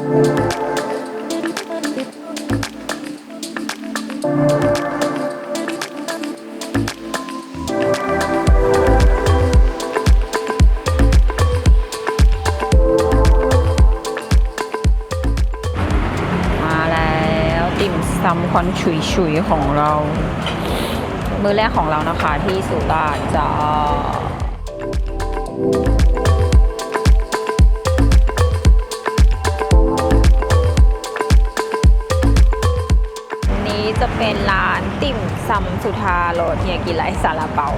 มาแล้วติ่มซำคอนฉุยฉุยของเรา มือแรกของเรานะคะที่สุราษฎร์จ้ กินไรซาลาเปา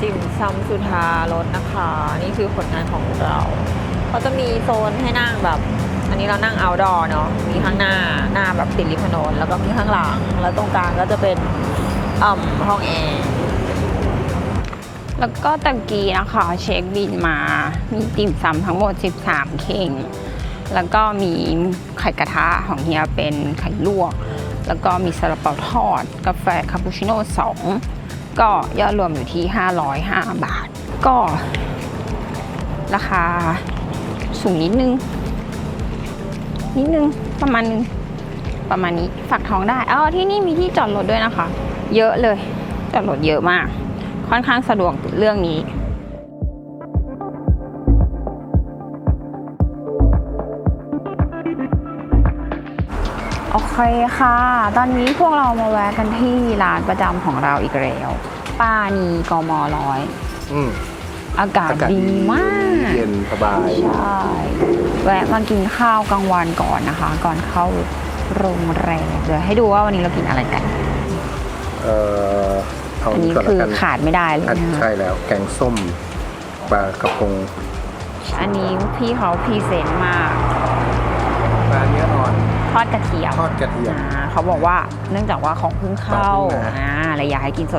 ติ่มซำสุธารสนะคะ นี่คือผลงานของเราเขาจะมีโซนให้นั่งแบบ อันนี้เรานั่ง outdoor เนาะมีข้างหน้าหน้าแบบติดริมถนนแล้วก็มีข้างหลัง แล้วตรงกลางก็จะเป็นอ่อมห้องแอร์แล้วก็ตะกี้นะคะเช็คบินมา มีติ่มซำทั้งหมด 13 เข่ง แล้วก็มีไข่กระทะของเฮียเป็นไข่ลวก แล้วก็มีซาลาเปาทอด กาแฟคาปูชิโน่2ก็ยอดรวมอยู่ที่ 505 บาท ก็ ราคาสูงนิดนึง นิดนึง ประมาณนึง ประมาณนี้ฝากท้องได้อ๋อที่นี่มีที่จอดรถด้วยนะคะ เยอะเลย จอดรถเยอะมาก ค่อนข้างสะดวกเรื่องนี้ คค่ะ ตอนนี้พวกเรามาแวะกันที่ร้านประจำของเราอีกแล้วป้านีกมร้อย อืมอากาศอากาศดีมาก เย็นสบาย ใช่ แวะมากินข้าวกลางวันก่อนนะคะ ก่อนเข้าโรงแรมเดี๋ยวให้ดูว่าวันนี้เรากินอะไรกัน เอ่อเอาอันนี้ก่อนคือละกันขาดไม่ได้เลยอันนะคะใช่แล้ว แกงส้มปลากระพงอันนี้พี่เขาพรีเซนต์มาก ปลาเนื้ออ่อน ทอดกระเทียมทอดกระเทียม อ่าเขาบอกว่าเนื่องจากว่าของเพิ่งเข้าของเพิ่งมา อ่าเลยอยากให้กินส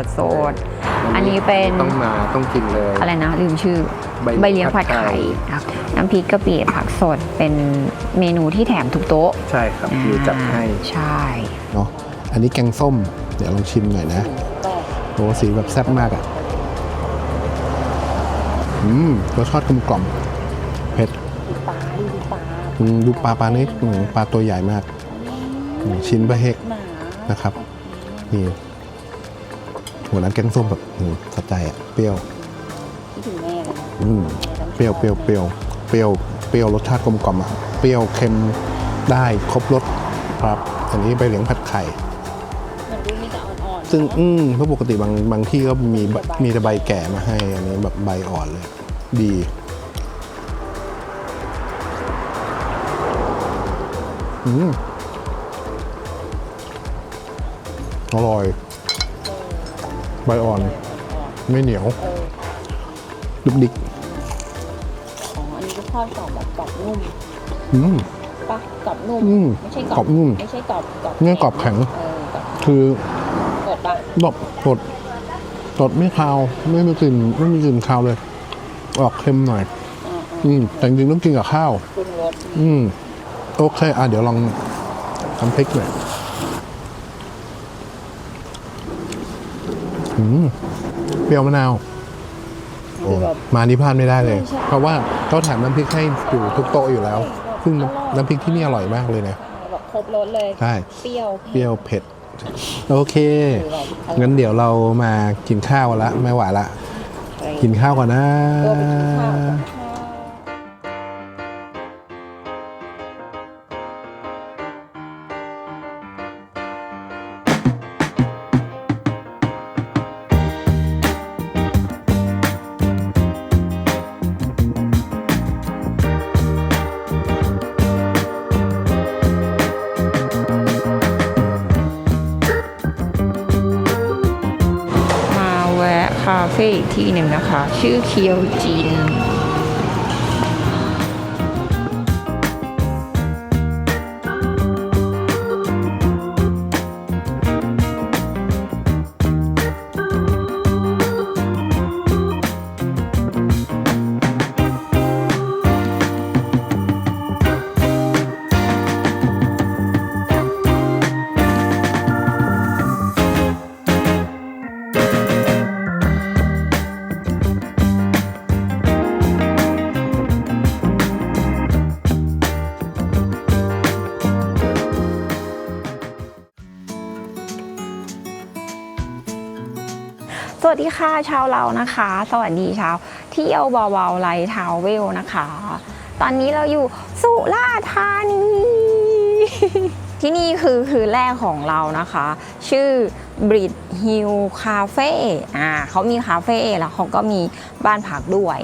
ดๆอันนี้เป็น ต้องมาต้องกินเลยอะไรนะ ลืมชื่อใบใบเลี้ยงผัดผัดไข่ไข่อะน้ำพริกกะปิผักสดเป็นเมนูที่แถมทุกโต๊ะใช่ครับมีจัดให้ใช่ เนาะอันนี้แกงส้ม เดี๋ยวลองชิมหน่อยนะโอ้สีแบบแซ่บมากอะ่ะ อืมรสชาติกลมกล่อมเผ็ด ดูปลาปลานี่อืมปลาตัวใหญ่มากอืมชิ้นบะเฮกหนานะครับนี่หัวนั้นแกงส้มแบบอืมสะใจอะ่ะเปรี้ยวคิดถึงแม่เลยนะอืมเปรี้ยวเปรี้ยวเปรี้ยวเปรี้ยวเปรี้ยวรสชาติกลมกล่อมอะเปรี้ยวเค็มได้ครบรสครับ อันนี้ใบเหลียงผัดไข่ มันดูมีแต่อ่อนๆซึ่งอืมเพราะปกติบางบางที่ก็มีใบมีแต่ใบแก่มาให้ อันนี้แบบใบอ่อนเลย ดี อืมอร่อย ใบอ่อน ไม่เหนียวดุกดิกอ๋ออันนี้ก็ทอดกรอบแบบกรอบนุ่มอืมปะกรอบนุ่ม อืมไม่ใช่กรอบนุ่ม ไม่ใช่กรอบกรอบเนี่ยกรอบแข็ง เออกรอบคือกรอบปะดอกสดสดไม่คาว ไม่มีกลิ่นไม่มีกลิ่นคาวเลย ออกเค็มหน่อย อ่าอืมแต่จริงๆต้องกินกับข้าว ๆปรุงรส อืม โอเค อะ เดี๋ยวลองทำพริกหน่อยอืมเปรี้ยวมะนาวโอ้คือแบบมานี่พลาดไม่ได้เลยใช่ใช่เพราะว่าเขาแถมน้ำพริกให้อยู่ทุกโต๊ะอยู่แล้ว ซึ่งน้ำพริกที่นี่อร่อยมากเลยนะแบบครบรสเลย ใช่ เปรี้ยว เปรี้ยวเผ็ด โอเคคือแบบงั้นเดี๋ยวเรามากินข้าวละ ไม่ไหวละ กินข้าวก่อนนะเออไปกินข้าวกันค่ะ ฟ่อีกที่หนึ่งนะคะ ชื่อเคียวจิน สวัสดีค่ะชาวเรานะคะ สวัสดีชาวเที่ยวเบาๆไลท์ทาวเวลนะคะ ตอนนี้เราอยู่สุราษฎร์ธานี ที่นี่คือคือแรกของเรานะคะ ชื่อ Brit Hill Cafe อ่าเขามีคาเฟ่แล้วเขาก็มีบ้านพักด้วย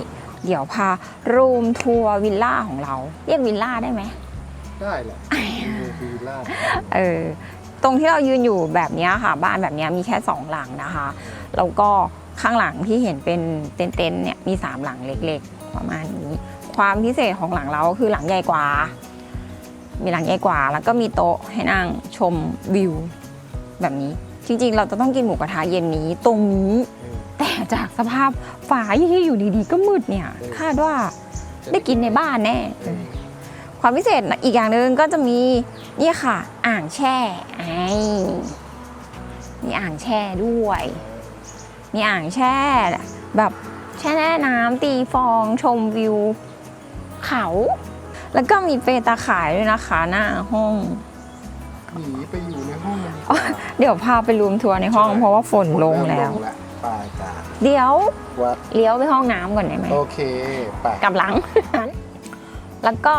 เดี๋ยวพารูมทัวร์วิลล่าของเรา เรียกวิลล่าได้ไหมได้แหละดูวีล่าเออ ตรงที่เรายืนอยู่แบบเนี้ยค่ะ บ้านแบบเนี้ยมีแค่สองหลังนะคะแล้วก็ข้างหลังที่เห็นเป็นเต็นท์ๆเนี่ยมีสามหลังเล็กๆ ประมาณนี้ ความพิเศษของหลังเราคือหลังใหญ่กว่า มีหลังใหญ่กว่า แล้วก็มีโต๊ะให้นั่งชมวิว แบบนี้จริงๆ เราจะต้องกินหมูกระทะเย็นนี้ตรงนี้แต่จากสภาพฝาที่อยู่ดีๆ ก็มืดเนี่ยคาดว่าได้กินในบ้านแน่ ความพิเศษอีกอย่างหนึ่งก็จะมีนี่ค่ะ อ่างแช่ไอมีอ่างแช่ด้วย มีอ่างแช่แบบแช่แน่น้ำตีฟองชมวิว เขา แล้วก็มีเปรตาข่ายด้วยนะคะหน้าห้องหนีไปอยู่ในห้องมันดีกว่าเดี๋ยวพาไปรวมทัวร์ในห้องเพราะว่าฝนลงแล้วลงแล้วไป่าจ้าเดี๋ยววัดเลี้ยวไปห้องน้ำก่อนได้ไหมโอเคไป่ากลับหลัง แล้วก็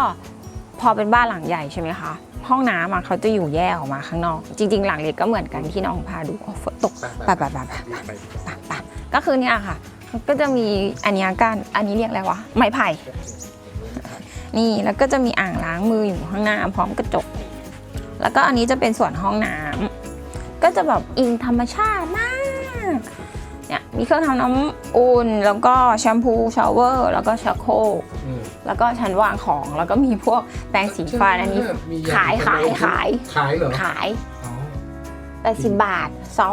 พอเป็นบ้านหลังใหญ่ใช่ไหมคะห้องน้ำอะเขาจะอยู่แยกออกมาข้างนอก จริง ๆ หลังเล็กก็เหมือนกันที่น้องพาดูโอ้ฝนตกไปไปไปไปไปไปปะปะก็คือเนี่ยค่ะ ก็จะมีอันเนี้ยกันอันนี้เรียกอะไรวะไม้ไผ่นี่แล้วก็จะมีอ่างล้างมืออยู่ข้างหน้าพร้อมกระจก แล้วก็อันนี้จะเป็นส่วนห้องน้ำก็จะแบบอิงธรรมชาติมากเนี่ย มีเครื่องทำน้ำอุ่น แล้วก็แชมพูชาวเวอร์ แล้วก็ชักโครกอืมแล้วก็ชั้นวางของ แล้วก็มีพวกแปรงสีฟันอันนี้ มีขายขายขาย ขายเหรอขายอ๋อแต่สิบบาทเซา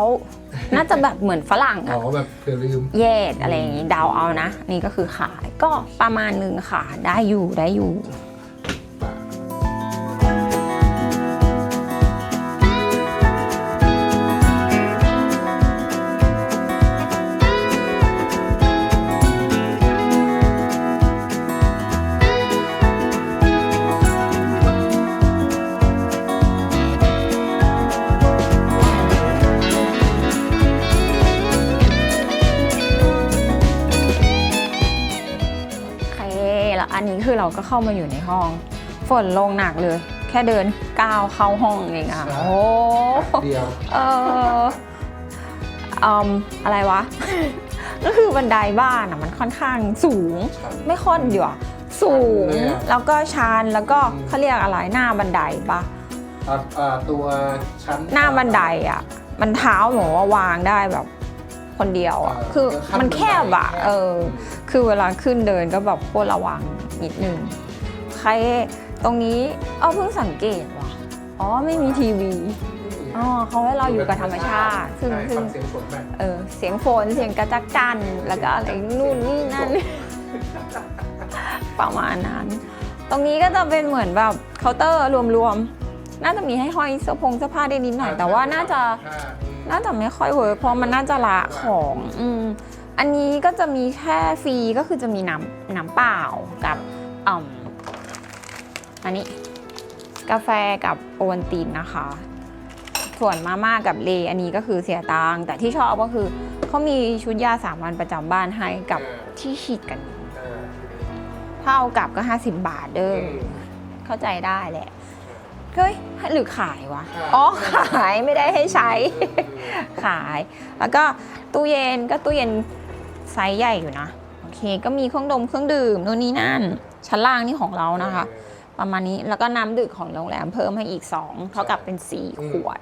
น่าจะแบบเหมือนฝรั่งอ๋อะ อแบบเผื่อลืม เยดอะไรอย่างงี้เดาเอานะ นี่ก็คือขายก็ประมาณหนึงค่ะ ได้อยู่ได้อยู่ คือเราก็เข้ามาอยู่ในห้อง ฝนลงหนักเลย แค่เดินก้าวเข้าห้องเองอะใช่โอ้เดียวเอออืมอะไรวะ ก็คือบันไดบ้านอะมันค่อนข้างสูง ไม่ค่อนดีกว่าสูงเลยอะแล้วก็ชันแล้วก็อืมเขาเรียกอะไรหน้าบันไดปะอ่าอ่าตัวชั้นหน้าบันไดอะมันเท้าหนูว่าวางได้แบบ คนเดียวอะเออคือขั้นมันแคบอะบันไดแคบเออ คือเวลาขึ้นเดินก็แบบโคตรระวังนิดนึง ใครตรงนี้ เออเพิ่งสังเกตว่ะ อ๋อไม่มีทีวี อ๋อเขาให้เราอยู่กับธรรมชาติ ซึ่งใช่ซึ่งฟังเสียงฝนแบบเออ เสียงฝน เสียงกระจักจัน แล้วก็อะไรนู่นนี่นั่น ประมาณนั้น ตรงนี้ก็จะเป็นเหมือนแบบเคาน์เตอร์รวมๆ น่าจะมีให้ห้อยเสื้อผงเสื้อผ้าได้นิดหน่อย แต่ว่าน่าจะ น่าจะไม่ค่อยเวิร์กเพราะมันน่าจะละของอืมอันนี้ก็จะมีแค่ฟรีก็คือจะมีน้ำน้ำเปล่ากับอมอันนี้ กาแฟกับโอวัลตินนะคะ ส่วนมาม่ากับเลอันนี้ก็คือเสียตังค์แต่ที่ชอบก็คือเขามีชุดยาสามวันประจำบ้านให้กับที่ฉีดกันถ้าเอากลับก็ 50 บาทเด้อเข้าใจได้แหละ เฮ้ยหรือขายวะขายอ๋อขายไม่ได้ให้ใช้ ขาย แล้วก็ตู้เย็นก็ตู้เย็นไซส์ใหญ่อยู่นะ โอเค ก็มีเครื่องดมเครื่องดื่มนู่นนี่นั่น ชั้นล่างนี่ของเรานะคะ ประมาณนี้ แล้วก็น้ำดื่มของโรงแรมเพิ่มให้อีก 2 เท่ากับเป็น 4 ขวด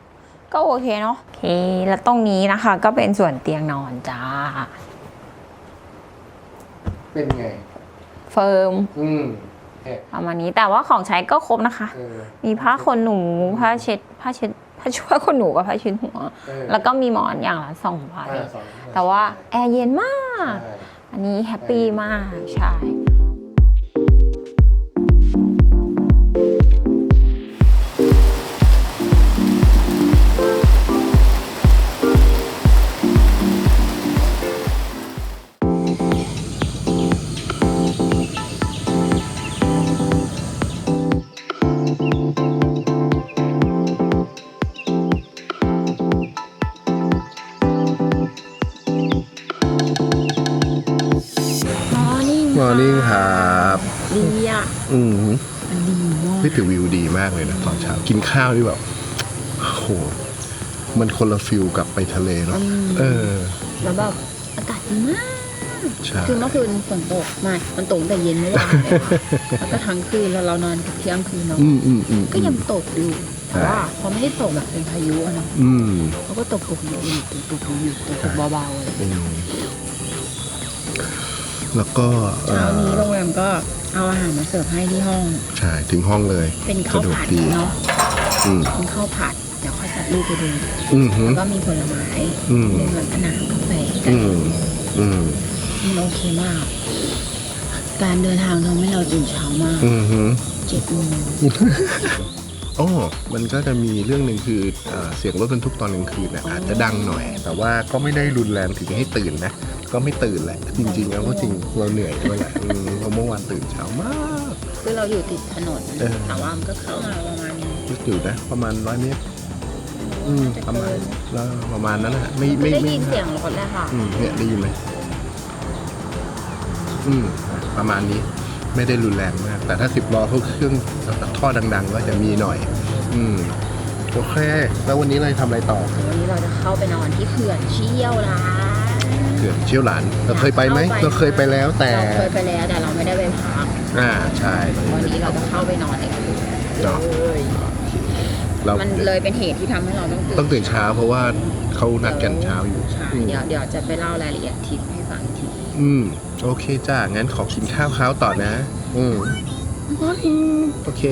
ก็โอเคเนาะ โอเค แล้วตรงนี้นะคะ ก็เป็นส่วนเตียงนอนจ้า เป็นไง เฟิร์ม อืมเอ๊ะ ประมาณนี้แต่ว่าของใช้ก็ครบนะคะเออมีผ้าขนหนูผ้าเช็ดผ้าเช็ดผ้าช่วยขนหนูกับผ้าเช็ดหัวเออแล้วก็มีหมอนอย่างละสองใบอ่าสองแต่ว่าแอร์เย็นมากใช่อันนี้แฮปปี้มากใช่ นิ่งมอร์นิ่งครับดีอะอืมมันดีมากฮ้ยแต่วิวดีมากเลยนะตอนเช้า กินข้าวนี่แบบโอ้โหมันคนละฟิลกับไปทะเลเนาะเออ แล้วแบบอากาศดีมากใช่คือเมื่อคืนฝนตกไม่มันตกแต่เย็นเมื่อวานเลยค่ะแล้วก็ทั้งคืนแล้วเรานอนเที่ยงคืนเนาะอืมอืมอืมก็ยังตกอยู่แต่ใช่ว่าพอไม่ได้ตกแบบเป็นพายุอะเนาะอืมเขาก็ตกตกอยู่อยู่ตกตกอยู่ตกตกเบาๆอะไรอืม แล้วก็เอ่เช้าอนี้โรงแรมก็เอาอาหารมาเสิร์ฟให้ที่ห้อง ใช่ถึงห้องเลยเป็นข้าวสะดวกผัดดีเนาะอืมเป็นข้าวผัดเดี๋ยวค่อยตัดรูปไปดูอืมฮึแล้วก็มีผลไม้อืมหนึ่งแล้วก็น้ำกาแฟอืมอืมมันโอเคมาก การเดินทางทำให้เราตื่นเช้ามากอืมฮึเจ็ดโมง อ๋อมันก็จะมีเรื่องหนึ่งคือเอ่อเสียงรถบรรทุกตอนกลางคืนน่ะอาจจะดังหน่อย แต่ว่าก็ไม่ได้รุนแรงถึงให้ตื่นนะ ก็ไม่ตื่นแหละ จริงๆแล้วก็จริงเราเหนื่อยด้วยแหละอืมเพราะเมื่อวานตื่นเช้ามาก คือเราอยู่ติดถนนเออแต่ว่ามันก็เข้ามาประมาณอยู่นะ ประมาณร้อยเมตร อืม ประมาณแล้วประมาณนั้นแหละไม่ไม่ไม่ได้ไม่ยินเสียงรถเลยค่ะอืมเนี่ยได้ยินไหมอืม ประมาณนี้ ไม่ได้รุนแรงมาก แต่ถ้าสิบล้อเขาเครื่องท่อดัง ๆ ก็จะมีหน่อย อืมโอเค แล้ววันนี้เราจะทำอะไรต่อ วันนี้เราจะเข้าไปนอนที่เขื่อนเชี่ยวร้านเขื่อนเชี่ยวหลานเราเคยไปไหมเราเคยไปแล้วแต่เราเคยไปแล้วแต่เราไม่ได้ไปพักอ่าใช่วันนี้เราจะเข้าไปนอนในเขื่อนเนาะเลยเรามันเลยเป็นเหตุที่ทำให้เราต้องตื่นต้องตื่นเช้าเพราะว่าเขานัดกันเช้าอยู่ใช่เดี๋ยวเดี๋ยวจะไปเล่ารายละเอียดทริปให้ฟังอีกทีอืม โอเคจ้างั้นขอกินข้าวเช้าต่อนะ อืมโอเค